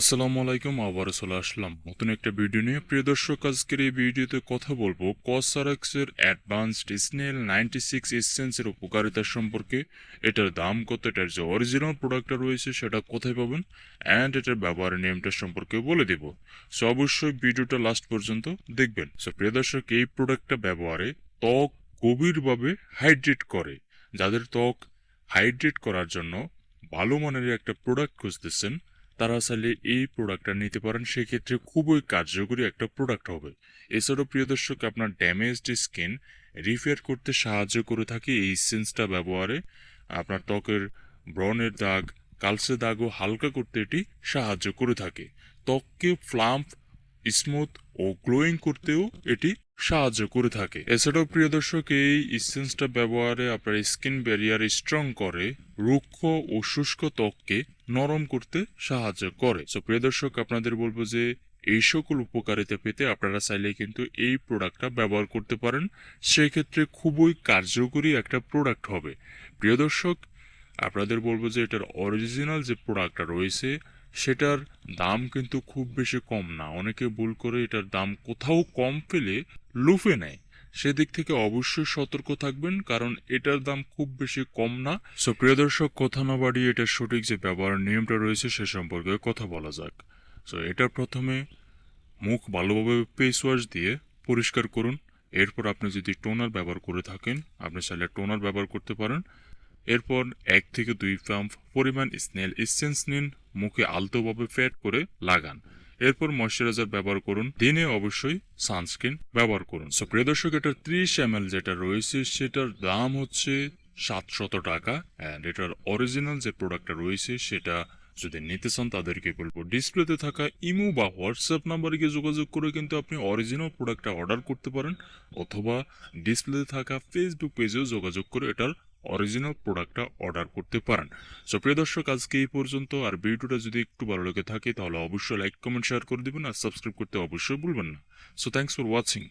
আসসালামু আলাইকুম, আবারও চলে আসলাম নতুন একটা ভিডিও নিয়ে। প্রিয় দর্শক, আজকের এই ভিডিওতে কথা বলব কসারাক্সের অ্যাডভান্সড স্নেল নাইনটি সিক্স এসেন্সের উপকারিতা সম্পর্কে। এটার দাম কত? এটার যে অরিজিনাল প্রোডাক্টটা রয়েছে, সেটা কোথায় পাবেন? অ্যান্ড এটার ব্যবহারের নিয়মটা সম্পর্কে বলে দেব। সো অবশ্যই ভিডিওটা লাস্ট পর্যন্ত দেখবেন। সো প্রিয় দর্শক, এই প্রোডাক্টটা ব্যবহারে ত্বক গভীরভাবে হাইড্রেট করে। যাদের ত্বক হাইড্রেট করার জন্য ভালো মানের একটা প্রোডাক্ট খুঁজতেছেন তারা চাইলে এই প্রোডাক্টটা নিতে পারেন। সেক্ষেত্রে খুবই কার্যকরী একটা প্রোডাক্ট হবে। এছাড়াও প্রিয় দর্শক, আপনার ড্যামেজড স্কিন রিপেয়ার করতে সাহায্য করে থাকে এই সেন্সটা ব্যবহারে। আপনার ত্বকের ব্রণের দাগ কালসে দাগও হালকা করতে এটি সাহায্য করে থাকে। ত্বককে ফ্লাম্প স্মুথ ও গ্লোয়িং করতেও এটি সাহায্য করে থাকে। এছাড়াও প্রিয় দর্শক, এই ইসেন্সটা ব্যবহারে আপনার স্কিন ব্যারিয়ার স্ট্রং করে, রুক্ষ ও শুষ্ক ত্বককে নরম করতে সাহায্য করে। সো প্রিয় দর্শক, আপনাদের বলব যে, এই সকল উপকারিতা পেতে আপনারা চাইলে কিন্তু এই প্রোডাক্টটা ব্যবহার করতে পারেন। সেক্ষেত্রে খুবই কার্যকরী একটা প্রোডাক্ট হবে। প্রিয় দর্শক, আপনাদের বলব যে, এটার অরিজিনাল যে প্রোডাক্টটা রয়েছে, সেটার দাম কিন্তু খুব বেশি কম না। অনেকে ভুল করে এটার দাম কোথাও কম পেলে লুফে নেয়। সেদিক থেকে অবশ্যই সতর্ক থাকবেন, কারণ এটার দাম খুব বেশি কম না। সো প্রিয় দর্শক, কথা না বাড়িয়ে এটার সঠিক যে ব্যবহার নিয়মটা রয়েছে সে সম্পর্কে কথা বলা যাক। সো এটা প্রথমে মুখ ভালোভাবে ফেস ওয়াশ দিয়ে পরিষ্কার করুন। এরপর আপনি যদি টোনার ব্যবহার করে থাকেন, আপনি চাইলে টোনার ব্যবহার করতে পারেন। এরপর এক থেকে দুই পাম্প পরিমাণ স্নেল এসেন্স নিন, মুখে আলতোভাবে ফ্যাট করে লাগান। এরপর ময়শ্চারাইজার ব্যবহার করুন। দিনে অবশ্যই সানস্ক্রিন ব্যবহার করুন। সো প্রিয় দর্শক, এটার ত্রিশ এম যেটা রয়েছে, সেটার দাম হচ্ছে সাতশত টাকা। অ্যান্ড এটার অরিজিনাল যে প্রোডাক্টটা রয়েছে, সেটা যদি নিতে চান, তাদেরকে বলব ডিসপ্লেতে থাকা ইমো বা হোয়াটসঅ্যাপ নাম্বারে গিয়ে যোগাযোগ করে কিন্তু আপনি অরিজিনাল প্রোডাক্টটা অর্ডার করতে পারেন। অথবা ডিসপ্লেতে থাকা ফেসবুক পেজেও যোগাযোগ করে এটার অরিজিনাল প্রোডাক্টটা অর্ডার করতে পারেন। সো প্রিয় দর্শক, আজকে এই পর্যন্ত। আর ভিডিওটা যদি একটু ভালো লেগে থাকে, তাহলে অবশ্যই লাইক কমেন্ট শেয়ার করে দেবেন। আর সাবস্ক্রাইব করতে অবশ্যই ভুলবেন না। So thanks for watching